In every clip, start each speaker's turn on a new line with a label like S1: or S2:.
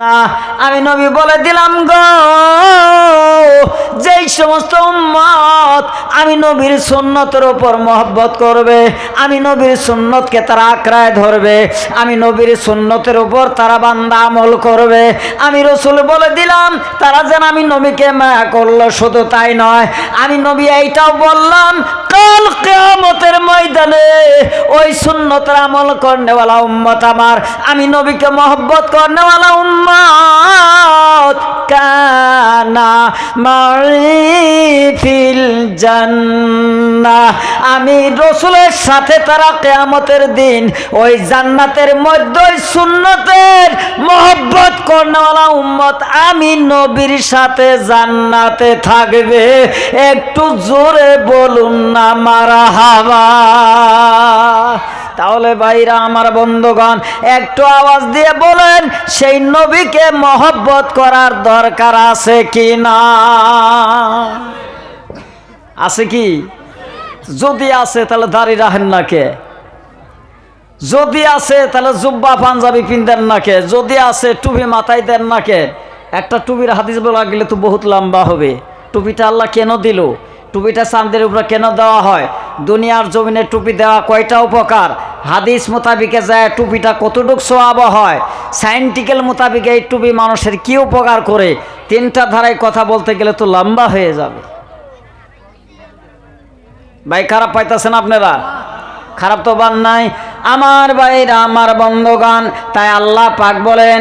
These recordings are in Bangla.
S1: না আমি নবী বলে দিলাম গো। যেই সমস্ত উম্মত আমি নবীর সুন্নতের উপর মহব্বত করবে, আমি নবীর সুন্নতকে তারা আঁকড়ায় ধরবে, আমি নবীর সুন্নতের উপর তারা বান্দা আমল করবে। আমি রসুল বলে দিলাম, তারা যেন আমি নবীকে মায়া করল, শুধু তাই নয়, আমি নবী এইটাও বললাম, কাল কেয়ামতের ময়দানে ওই সুন্নতের আমল করনেওয়ালা উম্মত আমার, আমি নবীকে মহব্বত করনেওয়ালা উম্মত। কানা মারিফিল জান্নাহ। আমি রসুলের সাথে তারা কেয়ামতের দিন ওই জান্নাতের মধ্যে ওই সুন্নতের মহব্বত করনেওয়ালা উম্মত আমি নবীর সাথে জান্নাতে থাকবে। একটু জোরে বলুন না, মারা হাওয়া। তাহলে ভাইরা আমার বন্ধুগণ, একটু আওয়াজ দিয়ে বলেন, সেই নবীকে মহব্বত করার দরকার আছে কি না আছে কি? যদি আছে, তাহলে দাড়ি রাখেন না কে? যদি আছে, তাহলে জুব্বা পাঞ্জাবি পিনদেন না কে? যদি আছে, টুপি মাথায় দেন না কে? একটা টুপির হাদিস বলা গেলে তো বহুত লম্বা হবে। টুপিটা আল্লাহ কেন দিল? টুপিটা চাঁদের উপরে কেন দেওয়া হয়? দুনিয়ার জমিনে টুপি দেওয়া কয়টা উপকার? হাদিস মোতাবিকে যায় টুপিটা কতটুক সোয়াব হয়? সাইন্টিক্যাল মোতাবিক এই টুপি মানুষের কি উপকার করে? তিনটা ধারায় কথা বলতে গেলে তো লম্বা হয়ে যাবে। ভাই, খারাপ পাইতেছেন আপনারা? খারাপ তো বান নাই। আমার ভাইরা আমার বন্ধগান তাই আল্লাহ পাক বলেন,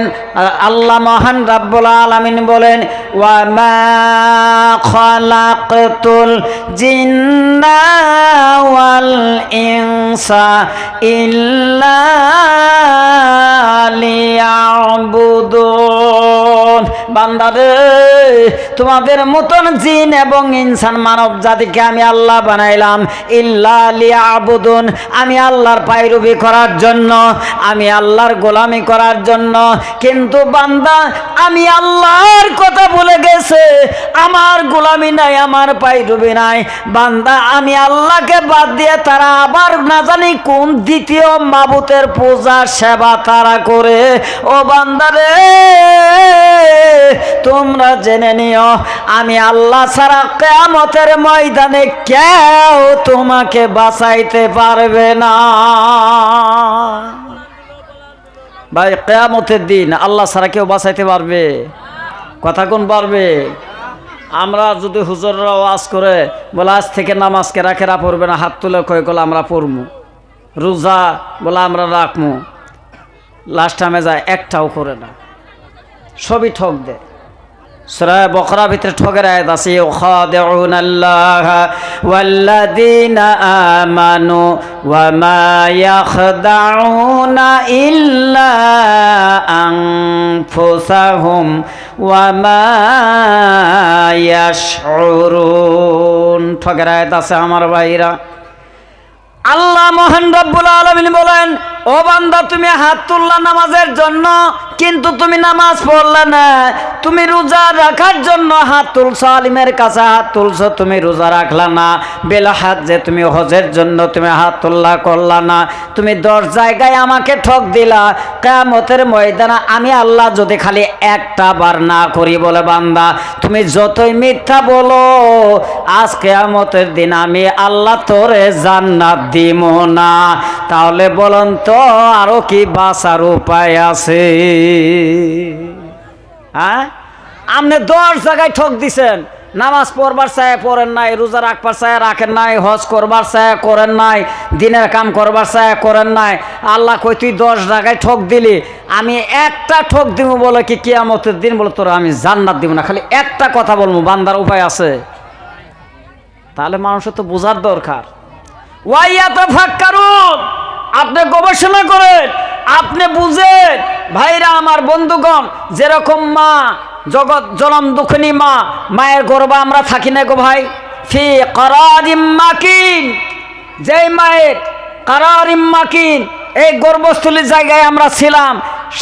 S1: আল্লাহ মহান রাব্বুল আলামিন বলেন ওয়া মা ইল্লা বান্দারে তোমাদের মতন জিন এবং ইনসান মানব জাতিকে আমি আল্লাহ বানাইলাম। ইল্লা লিয়াবুদুন, আমি আল্লাহর পায়রুবি করার জন্য, আমি আল্লাহর গোলামি করার জন্য। কিন্তু বান্দা, আমি আল্লাহর কথা বলে গেছে, আমার গোলামি নাই, আমার পায়রুবি নাই। বান্দা, আমি আল্লাহকে বাদ দিয়ে তারা আবার না জানি কোন দ্বিতীয় মাবুতের পূজা, সেবা, তারা করে। ও বান্দারে তোমরা জেনে নিও, আমি আল্লাহ ছাড়া কেয়ামতের ময়দানে কেউ তোমাকে বাঁচাইতে পারবে না। ভাই, কেয়ামতের দিন আল্লাহ ছাড়া কেউ বাঁচাইতে পারবে? কথা কোন পারবে? আমরা যদি হুজুররা ওয়াজ করে, বলে আজ থেকে নামাজকে রাখেরা পড়বে না, হাত তুলে কয়ে গেলে আমরা পড়মু। রোজা বলে আমরা রাখমু। লাস্ট টাইমে যায়, একটাও করে না। সবই ঠক দেয় সুরায় বকরা ভিতরে ঠকের আয়াত আছে, ইউখাদিউন আল্লাহ ওয়াল্লাযীনা আমানু ওয়া মা ইয়াখদাউনা ইল্লা আনফুসাহুম ওয়া মা ইয়াশউরুন। ঠকের আয়াত আছে আমার ভাইরা। আল্লাহ মোহন রব্বুল আলমিন বলেন, ও বান্দা, তুমি হাত তুললা নামাজের জন্য কিন্তু তুমি নামাজ পড়লে না, তুমি রোজা রাখার জন্য হাত তুলছো, আলিমের কাছে হাত তুলছো, তুমি রোজা রাখলা না। বেলা হাত যে তুমি হজের জন্য তুমি হাত তুল্লা, করলা না। তুমি দশ জায়গায় আমাকে ঠক দিলা কেমতের ময়দানা আমি আল্লাহ যদি খালি একটা বার না করি বলে বান্দা, তুমি যতই মিথ্যা বলো, আজ কেয়ামতের দিন আমি আল্লাহ তোরে জান্নাত দিব না। তাহলে বলুন তো, আরও কি বাঁচার উপায় আছে? হ্যাঁ? আপনি দশ জায়গায় ঠক দিছেন। নামাজ পড়বার চায় পড়েন নাই, রোজা রাখবার চায় রাখেন নাই, হজ করবার চায় করেন নাই, দিনের কাম করবার চায় করেন নাই। আল্লাহ কই তুই দশ জায়গায় ঠক দিলি, আমি একটা ঠক দিব বলে কি কিয়ামতের দিন বলে তোরা আমি জান্নাত দিব না। খালি একটা কথা বলব, বান্দার উপায় আছে। তাহলে মানুষের তো বোঝার দরকার। ওয়াইয়াতে ফাক্কারুন আপনি গবেষণা করেন আপনি বুঝেন ভাইরা আমার বন্ধুগণ, যেরকম মা, জগৎ জনম দুঃখিনী মা, মায়ের গর্বা আমরা থাকি না গো ভাই। ফি করারিম যে যেই মায়ের কারারিম মাকিন, এই গর্বস্থলীর জায়গায় আমরা ছিলাম।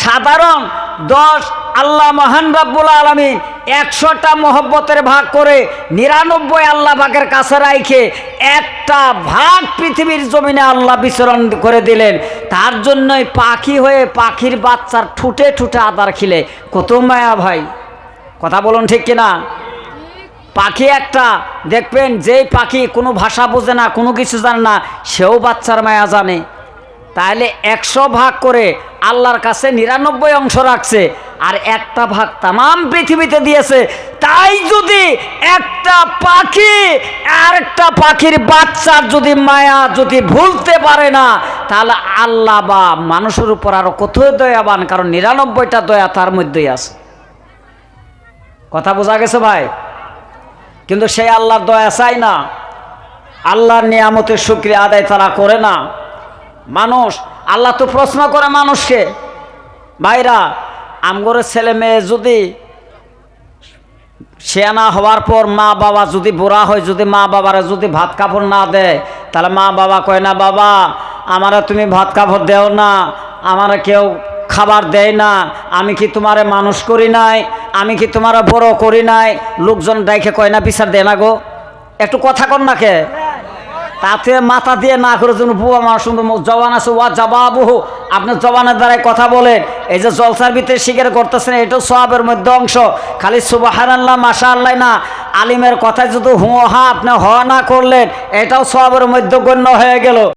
S1: সাধারণ দশ আল্লাহ মহান রাব্বুল আলমিন একশোটা মহব্বতের ভাগ করে নিরানব্বই আল্লাহ ভাগের কাছে রাইখে একটা ভাগ পৃথিবীর জমিনে আল্লাহ বিচরণ করে দিলেন। তার জন্যই পাখি হয়ে পাখির বাচ্চার ঠুটে ঠুটে আদার খিলে। কত মায়া ভাই। কথা বলুন ঠিক কিনা? পাখি একটা, দেখবেন যেই পাখি কোনো ভাষা বোঝে না, কোনো কিছু জানে না, সেও বাচ্চার মায়া জানে। তাহলে একশো ভাগ করে আল্লাহর কাছে নিরানব্বই অংশ রাখছে। আর একটা ভাগ তাম পৃথিবীতে দিয়েছে। তাই যদি একটা পাখি আর একটা পাখির বাচ্চার যদি মায়া যদি ভুলতে পারে না, তাহলে আল্লাহ বা মানুষের উপর আরও কত দয়াবান, কারণ নিরানব্বইটা দয়া তার মধ্যেই আছে। কথা বোঝা গেছে ভাই? কিন্তু সেই আল্লাহর দয়া চাই না, আল্লাহর নিয়ামতের শুক্রিয়া আদায় তারা করে না। মানুষ, আল্লাহ তো প্রশ্ন করে মানুষকে, ভাইরা আমগরের ছেলে মেয়ে যদি শেয়ানা হওয়ার পর মা বাবা যদি বুড়া হয়, যদি মা বাবারা যদি ভাত কাপড় না দেয়, তাহলে মা বাবা কয়, না বাবা, আমারা তুমি ভাত কাপড় দেও না, আমারা কেউ খাবার দেয় না, আমি কি তোমারে মানুষ করি নাই, আমি কি তোমার বড় করি নাই? লোকজন ডাইকে কয়, না, বিচার দেয় না গো। একটু কথা কর না কে? তাতে মাথা দিয়ে না করে যেন বুয়া মানুষ জবান আছে, ওয়া জবাবহু। আপনার জবানের দ্বারাই কথা বলেন এই যে জলসার ভিতরে স্বীকার করতেছেন, এটাও সবের মধ্যে অংশ। খালি সুবাহার আল্লাহ মাসা আল্লাহ না, আলিমের কথায় যদি হুঁ হা, আপনি হ না করলেন, এটাও সবের মধ্যে গণ্য হয়ে গেল।